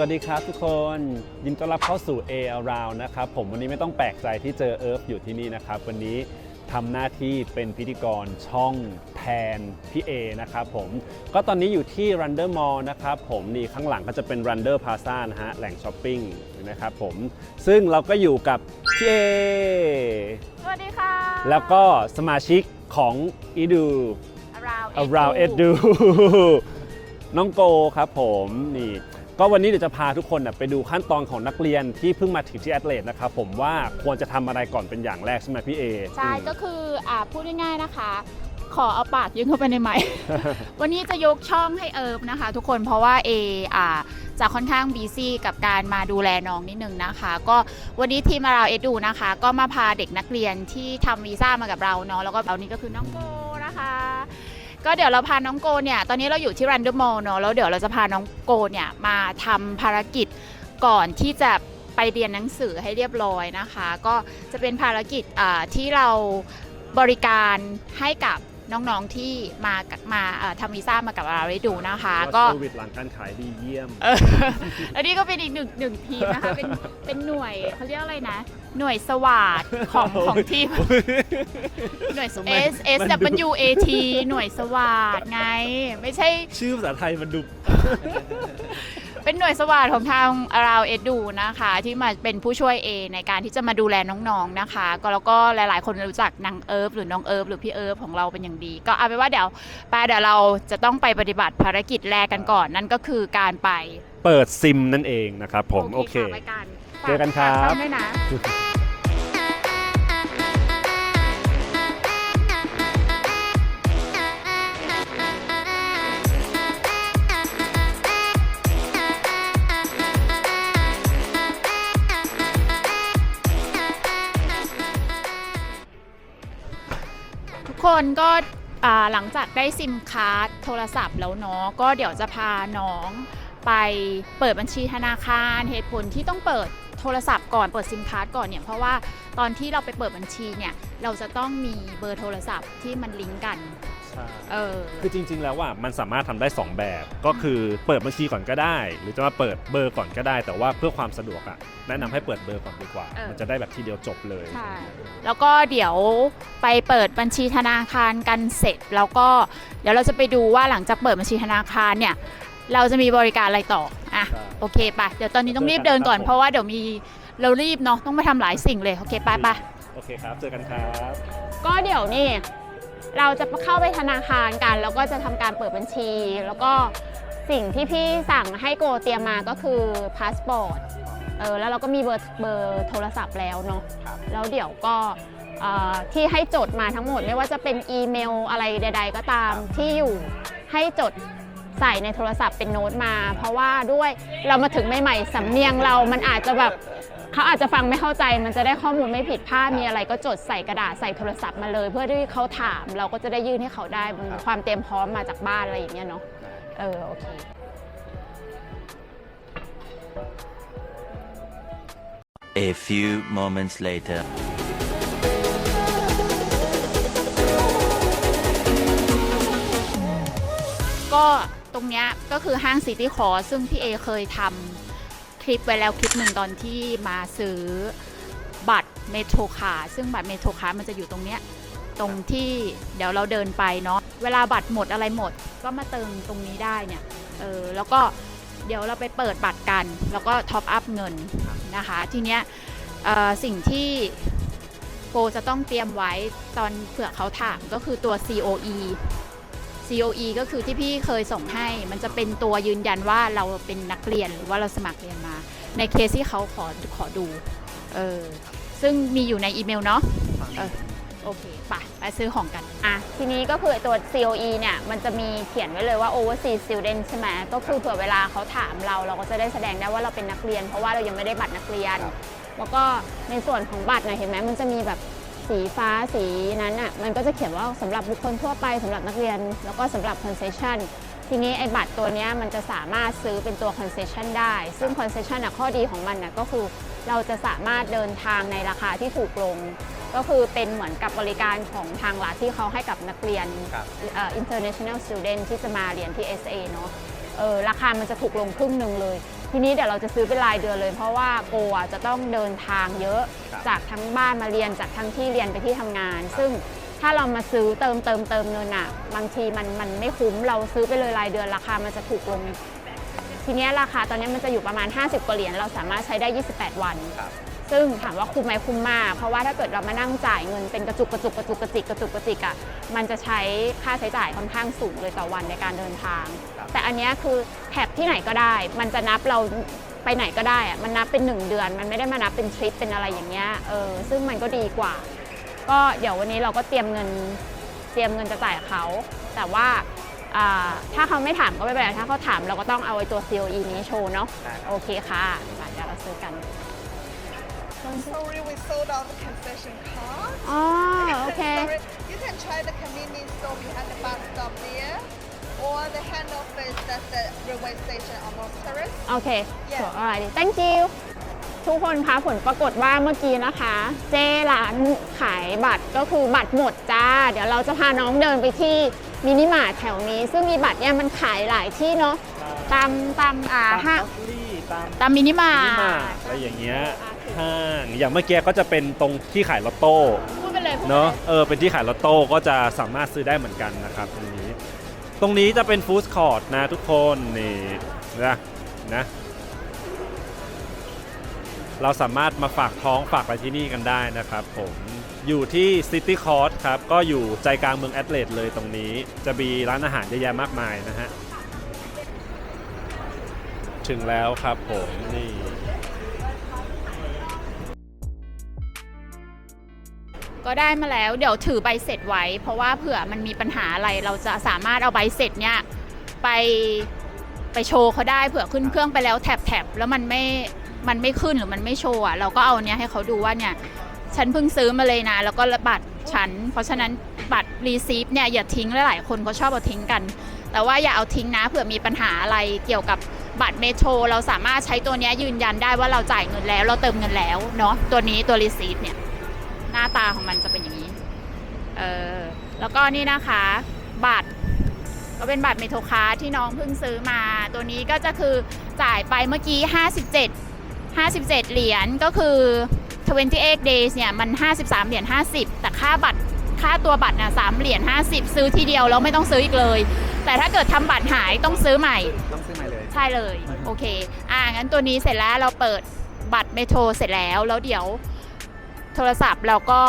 วัสดีครับทุกคนยินดีต้อนรับเข้าสู่ A Around นะครับผมวันนี้ไม่ต้องแปลกใจที่เจอเอิร์ฟอยู่ที่นี่นะครับ วันนี้ทำหน้าที่เป็นพิธีกรช่องแทนพี่เอนะครับผมก็ตอนนี้อยู่ที่ r u n d e r Mall นะครับผมนี่ข้างหลังก็จะเป็น r u n d e r Plaza นะฮะแหล่งช้อปปิ้งนะครับผมซึ่งเราก็อยู่กับพี่เอสวัสดีค่ะแล้วก็สมาชิกของ Edu Around Around Edu น้องโกครับผมนี่ ก็วันนี้เดี๋ยวจะพาทุกคนน่ะไปดูขั้นตอนของนักเรียนที่เพิ่งมาถึงที่แอดเลดนะครับผมว่าควรจะทำอะไรก่อนเป็นอย่างแรกใช่ไหมพี่เอใช่อืมก็คืออ่าพูดง่ายๆนะคะ ขอเอาปากยื่นเข้าไปในไมค์วันนี้จะยกช่องให้เอิร์ฟนะคะ ทุกคนเพราะว่าเออ่าจะค่อนข้างบีซี่กับการมาดูแลน้องนิดนึงนะคะ ก็วันนี้ทีมเราเอ็ดูนะคะ ก็มาพาเด็กนักเรียนที่ทำวีซ่ามากับเราเนาะแล้วก็เรานี่ก็คือน้องโกนะคะ ก็เดี๋ยวเราพาน้องโกเนี่ย ตอนนี้เราอยู่ที่รันเดอร์มอลเนาะแล้วเดี๋ยวเราจะพาน้องโกเนี่ย มาทำภารกิจก่อนที่จะไปเรียนหนังสือให้เรียบร้อยนะคะ ก็จะเป็นภารกิจที่เราบริการให้กับ น้องๆที่มากับมาเอ่อทำวีซ่ามากับเราได้ดูนะคะ ก็เซอร์วิสหลังการขายดีเยี่ยมเอออันนี้ก็เป็นอีกหนึ่งหนึ่งทีมนะคะเป็นเป็นหน่วยเขาเรียกอะไรนะ หน่วยสวัสดของของทีมหน่วยทำไม S S มันดู W A T หน่วยสวัสดไง ไม่ใช่ชื่อภาษาไทยมันดู เป็นหน่วยสวัสดของทางเราเอ็ดดูนะคะ ที่มาเป็นผู้ช่วยเอในการที่จะมาดูแลน้องๆนะคะ ก็แล้วก็หลายๆ คนรู้จักนางเอิร์ฟหรือน้องเอิร์ฟหรือพี่เอิร์ฟของเราเป็นอย่างดี ก็เอาไปนว่าเดี๋ยวไปเดี๋ยวเราจะต้องไปปฏิบัติภารกิจแรกกันก่อน นั่นก็คือการไปเปิดซิมนั่นเองนะครับผมโอเคะไปกันเจอกันครับ ฝากช่องด้วยนะ นก็หลังจากได้ซิมการ์ดโทรศัพท์แล้วเนาะก็เดี๋ยวจะพาน้องไปเปิดบัญชีธนาคารเหตุผลที่ต้องเปิดโทรศัพท์ก่อนเปิดซิมการ์ดก่อนเนี่ยเพราะว่าตอนที่เราไปเปิดบัญชีเนี่ยเราจะต้องมีเบอร์โทรศัพท์ที่มันลิงก์กัน เออ คือจริง ๆ แล้วว่ามันสามารถทำได้ 2 แบบ ก็คือเปิดบัญชีก่อนก็ได้ หรือจะมาเปิดเบอร์ก่อนก็ได้ แต่ว่าเพื่อความสะดวกอะแนะนำให้เปิดเบอร์ก่อนดีกว่า เออ มันจะได้แบบทีเดียวจบเลย ใช่แล้วก็เดี๋ยวไปเปิดบัญชีธนาคารกันเสร็จ แล้วก็เดี๋ยวเราจะไปดูว่าหลังจากเปิดบัญชีธนาคารเนี่ย เราจะมีบริการอะไรต่ออะใช่โอเคไปเดี๋ยวตอนนี้ต้องรีบเดินก่อนเจอกันครับเพราะว่าเดี๋ยวมีเรารีบเนาะต้องไปทำหลายสิ่งเลยโอเคไปไป โอเคครับ เจอกันครับ ก็เดี๋ยวนี่ เราจะเข้าไปธนาคารกัน แล้วก็จะทำการเปิดบัญชี แล้วก็สิ่งที่พี่สั่งให้โกเตรียมมาก็คือพาสปอร์ตเออแล้วเราก็มีเบอร์เบอร์โทรศัพท์แล้วเนาะแล้วเดี๋ยวก็เอ่อที่ให้จดมาทั้งหมดไม่ว่าจะเป็นอีเมลอะไรใด ๆ ก็ตามที่อยู่ให้จดใส่ในโทรศัพท์เป็นโน้ตมา เพราะว่าด้วยเรามาถึงใหม่ๆสำเนียงเรามันอาจจะแบบ เขาอาจจะฟังไม่เข้าใจมันจะได้ข้อมูลไม่ผิดพลาดมีอะไรก็จดใส่กระดาษใส่โทรศัพท์มาเลย เพื่อที่เขาถาม เราก็จะได้ยื่นให้เขาได้มันความเตรียมพร้อมมาจากบ้านอะไรอย่างเงี้ยเนาะเออโอเค A few moments later. ก็ตรงเนี้ยก็คือห้างซิตี้คอร์ซึ่งพี่เอเคยทำ คลิปไว้แล้วคลิปหนึ่งตอนที่มาซื้อบัตรเมโทรคาซึ่งบัตรเมโทรคามันจะอยู่ตรงเนี้ยตรงที่เดี๋ยวเราเดินไปเนาะเวลาบัตรหมดอะไรหมด ก็มาเติมตรงนี้ได้เนี่ยเออแล้วก็เดี๋ยวเราไปเปิดบัตรกัน แล้วก็ท็อปอัพเงินนะคะ ทีเนี้ยสิ่งที่โกจะต้องเตรียมไว้ตอนเผื่อเขาถามก็คือตัว COE COE ก็คือที่พี่เคยส่งให้ มันจะเป็นตัวยืนยันว่าเราเป็นนักเรียนหรือว่าเราสมัครเรียนมา ในเคสที่เขาขอขอดูเออซึ่งมีอยู่ในอีเมลเนาะเออโอเคไปไปซื้อของกัน อะ ทีนี้ก็คือตัว COE เนี่ย มันจะมีเขียนไว้เลยว่า overseas student ใช่ไหมก็คือเผื่อเวลาเขาถามเรา เราก็จะได้แสดงได้ว่าเราเป็นนักเรียน เพราะว่าเรายังไม่ได้บัตรนักเรียน แล้วก็ในส่วนของบัตรนะเห็นไหมมันจะมีแบบ สีฟ้าสีนั้นอะมันก็จะเขียนว่าสำหรับบุคคลทั่วไปสำหรับนักเรียน แล้วก็สำหรับ concession ทีนี้ไอ้บัตรตัวเนี้ยมันจะสามารถซื้อเป็นตัว concession ได้ ซึ่ง concession อะข้อดีของมันน่ะก็คือเราจะสามารถเดินทางในราคาที่ถูกลง ก็คือเป็นเหมือนกับบริการของทางรัฐที่เขาให้กับนักเรียนเอ่อ international student ที่จะมาเรียนที่ SA เนอะเออราคามันจะถูกลงครึ่งหนึ่งเลย ทีนี้เดี๋ยวเราจะซื้อเป็นรายเดือนเลย เพราะว่าโกอะจะต้องเดินทางเยอะครับจากทั้งบ้านมาเรียนจากทั้งที่เรียนไปที่ทำงาน ซึ่งถ้าเรามาซื้อเติมเติมเติมเงินอะ บางทีมันมันไม่คุ้มเราซื้อไปเลยรายเดือนราคามันจะถูกลง ทีเนี้ยราคาตอนนี้มันจะอยู่ประมาณ 50กว่าเหรียญเราสามารถใช้ได้ 28 วัน ครับ ซึ่งถามว่าคุ้มไหมคุ้มมาก เพราะว่าถ้าเกิดเรามานั่งจ่ายเงินเป็นกระจุกกระจุกกระจุกกระจิกกระจุกกระจิกอะมันจะใช้ค่าใช้จ่ายค่อนข้างสูงเลยต่อวันในการเดินทางครับแต่อันเนี้ยคือแท็บที่ไหนก็ได้ มันจะนับเราไปไหนก็ได้อะมันนับเป็น 1 เดือน มันไม่ได้มานับเป็นทริปเป็นอะไรอย่างเงี้ยเออซึ่งมันก็ดีกว่า ก็เดี๋ยววันนี้เราก็เตรียมเงินเตรียมเงินจะจ่ายเขา แต่ว่าอ่าถ้าเขาไม่ถามก็ไม่เป็นไรถ้าเขาถามเราก็ต้องเอาไอ้ตัว COE นี้โชว์เนาะได้ครับโอเคค่ะมาเดี๋ยวเราซื้อกัน Sorry, we sold out the concession card. อ๋อ โอเค Sorry, you can try the convenience store behind the bus stop there, or the hand office at the railway station on Mount Terrace. โอเค Yes. สวยอะไร thank you ทุกคนคะผลปรากฏว่าเมื่อกี้นะคะ เจ้ร้านขายบัตรก็คือบัตรหมดจ้า เดี๋ยวเราจะพาน้องเดินไปที่มินิมาร์ทแถวนี้ ซึ่งมีบัตรเนี่ยมันขายหลายที่เนาะตามตามอ่าตามห้างออฟลี่ตามตามมินิมามินิร์มาร์ทอะไรอย่างเงี้ย ห้าง อย่างเมื่อกี้ก็จะเป็นตรงที่ขายลอตโต้พูดไปเลยพูดไปลยเนาะเออเป็นที่ขายลอตโต้ก็จะสามารถซื้อได้เหมือนกันนะครับตรงนี้ ตรงนี้จะเป็นฟู้ดคอร์ทนะทุกคนนี่นะนะเราสามารถมาฝากท้องฝากอะไรที่นี่กันได้นะครับผมอยู่ที่ซิตี้คอร์ทครับ ก็อยู่ใจกลางเมืองแอดเลดเลยตรงนี้จะมีร้านอาหารเยอะแยะมากมายนะฮะ ถึงแล้วครับผมนี่ ก็ได้มาแล้ว เดี๋ยวถือใบเสร็จไว้ เพราะว่าเผื่อมันมีปัญหาอะไรเราจะสามารถเอาใบเสร็จเนี่ยไปไปโชว์เขาได้เผื่อขึ้นเครื่องไปแล้วแท็บแท็บแล้วมันไม่มันไม่ขึ้นหรือมันไม่โชว์อะเราก็เอาเนี้ยให้เขาดูว่าเนี่ยฉันเพิ่งซื้อมาเลยนะ แล้วก็บัตรฉัน เพราะฉะนั้นบัตรรีซีฟเนี่ยอย่าทิ้งหลายๆคนเขาชอบเอาทิ้งกัน แต่ว่าอย่าเอาทิ้งนะเผื่อมีปัญหาอะไรเกี่ยวกับบัตรเมโทรเราสามารถใช้ตัวเนี้ยยืนยันได้ว่าเราจ่ายเงินแล้ว เราเติมเงินแล้วเนาะตัวนี้ตัวรีซีฟเนี่ย หน้าตาของมันจะเป็นอย่างนี้ เออแล้วก็นี่นะคะบัตรก็เป็นบัตรเมโทรคาร์ที่น้องเพิ่งซื้อมา ตัวนี้ก็จะคือจ่ายไปเมื่อกี้ 57 57 เหรียญก็คือ 28 days เนี่ย มัน 53 เหรียญ 50 แต่ค่าบัตรค่าตัวบัตรน่ะ3เหรียญ 50 ซื้อทีเดียวแล้วไม่ต้องซื้ออีกเลย แต่ถ้าเกิดทำบัตรหายต้องซื้อใหม่ ต้องซื้อใหม่เลย ใช่เลย โอเค อ่างั้นตัวนี้เสร็จแล้วเราเปิดบัตรเมโทรเสร็จแล้วแล้วเดี๋ยว โทรศัพท์เราก็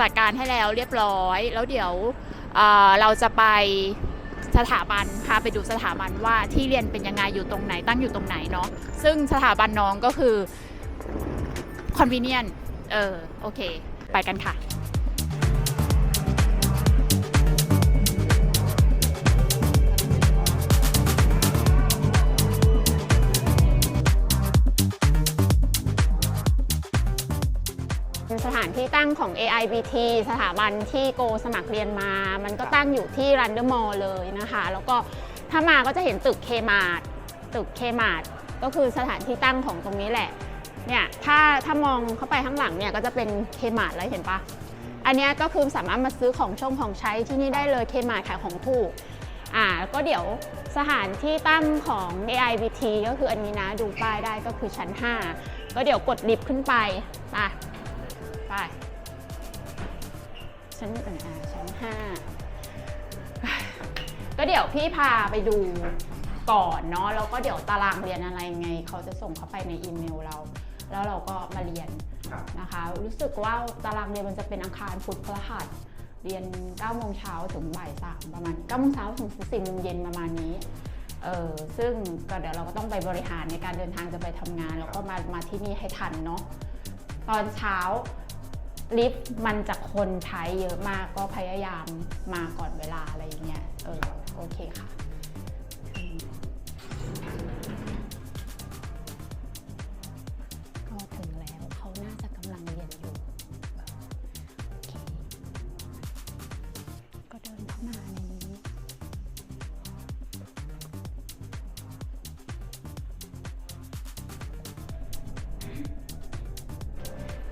จัดการให้แล้วเรียบร้อย แล้วเดี๋ยวเเราจะไปสถาบันพาไปดูสถาบันว่าที่เรียนเป็นยังไงอยู่ตรงไหนตั้งอยู่ตรงไหนเนาะซึ่งสถาบันน้องก็คือ convenient เออโอเค ไปกันค่ะ สถานที่ตั้งของ AIBT สถาบันที่โกสมัครเรียนมา มันก็ตั้งอยู่ที่รันเดอร์มอลเลยนะคะ แล้วก็ถ้ามาก็จะเห็นตึกเคมาร์ตึกเคมาร์ก็คือสถานที่ตั้งของตรงนี้แหละ เนี่ยถ้าถ้ามองเข้าไปข้างหลังเนี่ยก็จะเป็นเคมาร์แล้วเห็นปะอันเนี้ยก็คือสามารถมาซื้อของชงของใช้ที่นี่ได้เลยเคมาร์ขายของถูกอ่าแล้วก็เดี๋ยวสถานที่ตั้งของ AIBT ก็คืออันนี้นะดูป้ายได้ก็คือชั้น 5 ก็เดี๋ยวกดลิฟต์ขึ้นไปไป ไปชั้นเอ่อชั้น5ก็เดี๋ยวพี่พาไปดูก่อนเนาะแล้วก็เดี๋ยวตารางเรียนอะไรไง เขาจะส่งเข้าไปในอีเมลเรา แล้วเราก็มาเรียนครับนะคะ รู้สึกว่าตารางเรียนมันจะเป็นอังคารพุธพฤหัสเรียน9โมงเช้าถึงบ่าย3ประมาณ9โมงเช้าถึง4โมงเย็นประมาณนี้เออซึ่งก็เดี๋ยวเราก็ต้องไปบริหารในการเดินทางจะไปทำงาน แล้วก็มามาที่นี่ให้ทันเนาะตอนเช้า ลิฟต์มันจะคนใช้เยอะมากก็พยายามมาก่อนเวลาอะไรอย่างเงี้ยเออโอเคค่ะ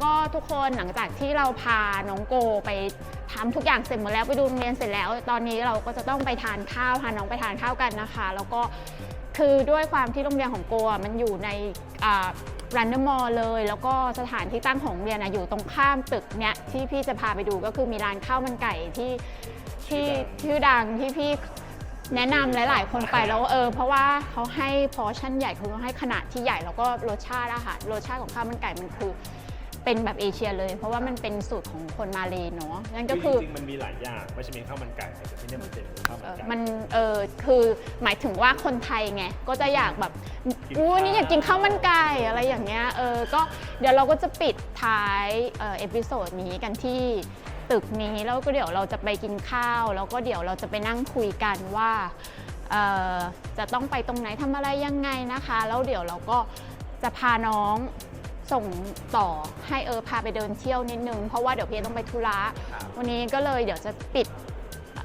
ก็ทุกคนหลังจากที่เราพาน้องโกไปทำทุกอย่างเสร็จหมดแล้วไปดูโรงเรียนเสร็จแล้ว ตอนนี้เราก็จะต้องไปทานข้าวพาน้องไปทานข้าวกันนะคะ แล้วก็คือด้วยความที่โรงเรียนของโกอะมันอยู่ในรันเดอร์มอลเลย แล้วก็สถานที่ตั้งของโรงเรียนอะอยู่ตรงข้ามตึกเนี้ยที่พี่จะพาไปดูก็คือมีร้านข้าวมันไก่ที่ที่ชื่อดังที่พี่แนะนำหลาย ๆ คนไปแล้วเออเพราะว่าเขาให้พอชั่นใหญ่คือเขาให้ขนาดที่ใหญ่แล้วก็รสชาติอาหารรสชาติของข้าวมันไก่มันคือ เป็นแบบเอเชียเลย เพราะว่ามันเป็นสูตรของคนมาเลยเนาะนั่นก็คือจริงๆมันมีหลายอย่างไม่ใช่มีข้าวมันไก่แต่ที่เนี่ยมันเป็นข้าวมันเอ่อไก่ มันเออคือหมายถึงว่าคนไทยไงก็จะอยากแบบกินอู้ข้าว นี่อยากกินข้าวมันไก่อะไรอย่างเงี้ยเออก็เดี๋ยวเราก็จะปิดท้ายเออเอพิโซดนี้กันที่ตึกนี้แล้วก็เดี๋ยวเราจะไปกินข้าว แล้วก็เดี๋ยวเราจะไปนั่งคุยกันว่าเอ่อจะต้องไปตรงไหนทำอะไรยังไงนะคะ แล้วเดี๋ยวเราก็จะพาน้อง ส่งต่อให้เออพาไปเดินเที่ยวนิดนึง เพราะว่าเดี๋ยวพี่ต้องไปธุระวันนี้ก็เลยเดี๋ยวจะปิด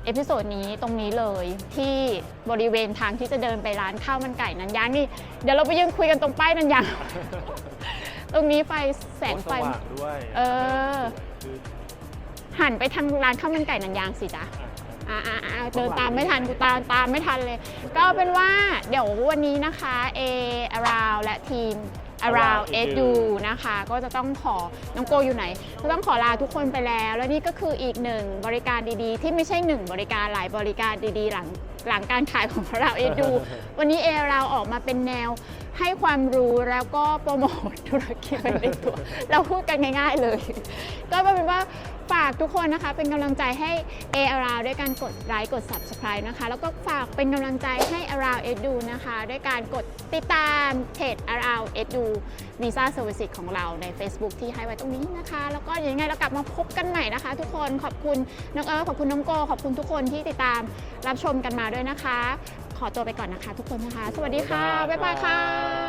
เอพิโซดนี้ตรงนี้เลยที่บริเวณทางที่จะเดินไปร้านข้าวมันไก่นันยางนี่เดี๋ยวเราไปยืนคุยกันตรงป้ายนันยางตรงนี้ไฟแสงไฟสว่างด้วยเออคือหันไปทางร้านข้าวมันไก่นันยางสิจ๊ะอ่าอ่าอ่าเดินตามไม่ทันกูตามตามไม่ทันเลย ก็เอาเป็นว่าเดี๋ยววันนี้นะคะเอ around และทีม around edu นะคะ ก็จะต้องขอน้องโกอยู่ไหน ก็ต้องขอลาทุกคนไปแล้ว และนี่ก็คืออีกหนึ่งบริการดีๆ ที่ไม่ใช่หนึ่งบริการหลายบริการดีๆ หลังหลังการขายของเราเอดู วันนี้เอเราออกมาเป็นแนว ให้ความรู้แล้วก็โปรโมทธุรกิจไปในตัว เราพูดกันง่าย ๆเลย ก็เป็นว่าฝากทุกคนนะคะ เป็นกำลังใจให้ A Around ด้วยการกดไลค์กด Subscribe นะคะ แล้วก็ฝากเป็นกำลังใจให้ Around Edu นะคะ ด้วยการกดติดตามเพจ Around Edu Visa Services ของเราใน Facebook ที่ให้ไว้ตรงนี้นะคะ แล้วก็ยังไงเรากลับมาพบกันใหม่นะคะ ทุกคนขอบคุณน้องเอิร์ธขอบคุณน้องโก ขอบคุณทุกคนที่ติดตามรับชมกันมาด้วยนะคะ ขอตัวไปก่อนนะคะ ทุกคนนะคะ สวัสดีค่ะ บ๊ายบายค่ะ